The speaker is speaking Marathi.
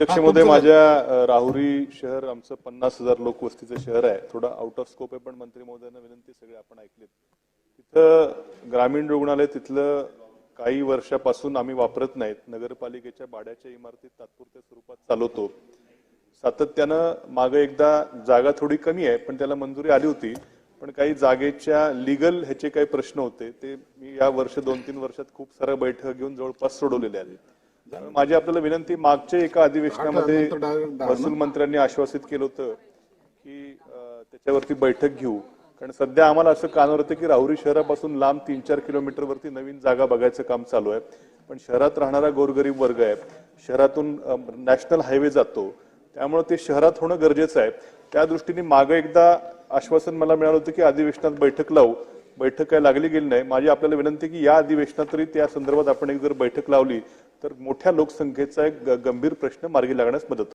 अध्यक्ष महोदय माझ्या राहुरी शहर आमचं पन्नास हजार लोकवस्तीचं शहर आहे. थोडं आउट ऑफ स्कोप आहे पण मंत्री महोदयांना विनंती सगळे आपण ऐकलेत. तिथं ग्रामीण रुग्णालय तिथलं काही वर्षापासून आम्ही वापरत नाहीत. नगरपालिकेच्या भाड्याच्या इमारतीत तात्पुरत्या स्वरूपात चालवतो. सातत्यानं मागे एकदा जागा थोडी कमी आहे पण त्याला मंजुरी आली होती. पण काही जागेच्या लिगल ह्याचे काही प्रश्न होते ते मी या वर्ष दोन तीन वर्षात खूप साऱ्या बैठक घेऊन जवळपास सोडवलेले आहेत. त्यामुळे माझी आपल्याला विनंती मागच्या एका अधिवेशनामध्ये महसूल मंत्र्यांनी आश्वासित केलं होतं की त्याच्यावरती बैठक घेऊ. कारण सध्या आम्हाला असं कानावर येतं की राहुरी शहरापासून लांब तीन चार किलोमीटरवरती नवीन जागा बघायचं काम चालू आहे. पण शहरात राहणारा गोरगरीब वर्ग आहे. शहरातून नॅशनल हायवे जातो. त्यामुळे ते शहरात होणं गरजेचं आहे. त्या दृष्टीने मागं एकदा आश्वासन मला मिळालं होतं की अधिवेशनात बैठक लावू. बैठक काय लागली गेली नाही. माझी आपल्याला विनंती की या अधिवेशनात तरी त्या संदर्भात आपण एक जर बैठक लावली तर मोठ्या लोकसंख्येचा एक गंभीर प्रश्न मार्गी लागण्यास मदत